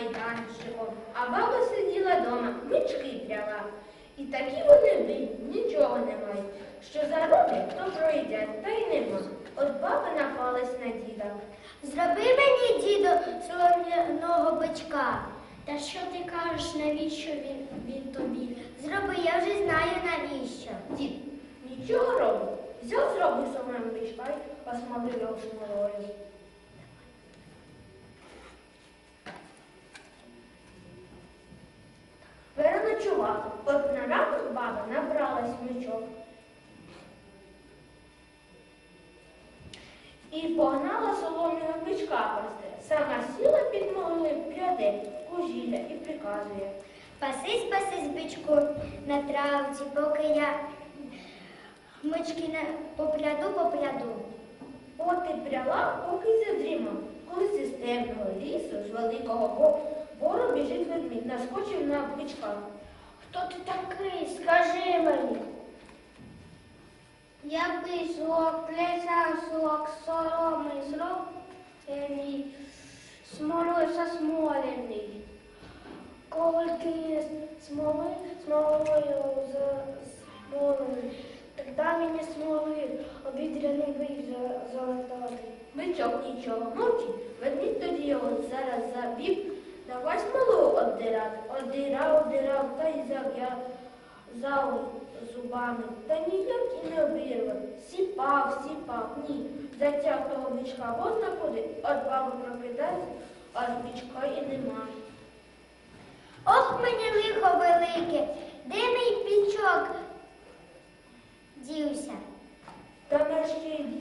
майданчиком, а баба сиділа дома, мички пряла. І такі вони бідні, нічого не мають. Що зароблять, то пройдять, та й нема. От баба напалась на діда. Зроби мені, діду, солом'яного бичка. Та що ти кажеш, навіщо він, він тобі? Зроби, я вже знаю навіщо. Дід нічого робить. Взяв зробив самим бичка й осмолив його смолою. Переночував. От на ранок баба набралась мечок. І погнала солом'яного бичка пасти. Сама сіла під могили, пряде кужіля і приказує. Пасись, пасись, бичку, на травці, поки я мички не попряду, попряду. От і пряла, поки задрімав. Коли зі степного лісу з великого бо- бору біжить ведмідь, наскочив на бичка. Хто ти такий? Скажи мені. Я писок, плесасок, соломи зроблений, смолою засмолений. Колки смоли, смолою засмолений. Тогда мені смоли обідряний бий золотий. Бичок нічого мовчить, ведмідь тоді його зараз забіг, давай смолу обдирати. Одирав, одирав, та зав'язав зубами. Та ніяк і не обірвав. Сіпав, сіпав, ні. Затяг того бичка возна куди, от баби прокидається, а бичка і немає. Ох, мені лихо велике, де мій пічок дівся? Та мерщій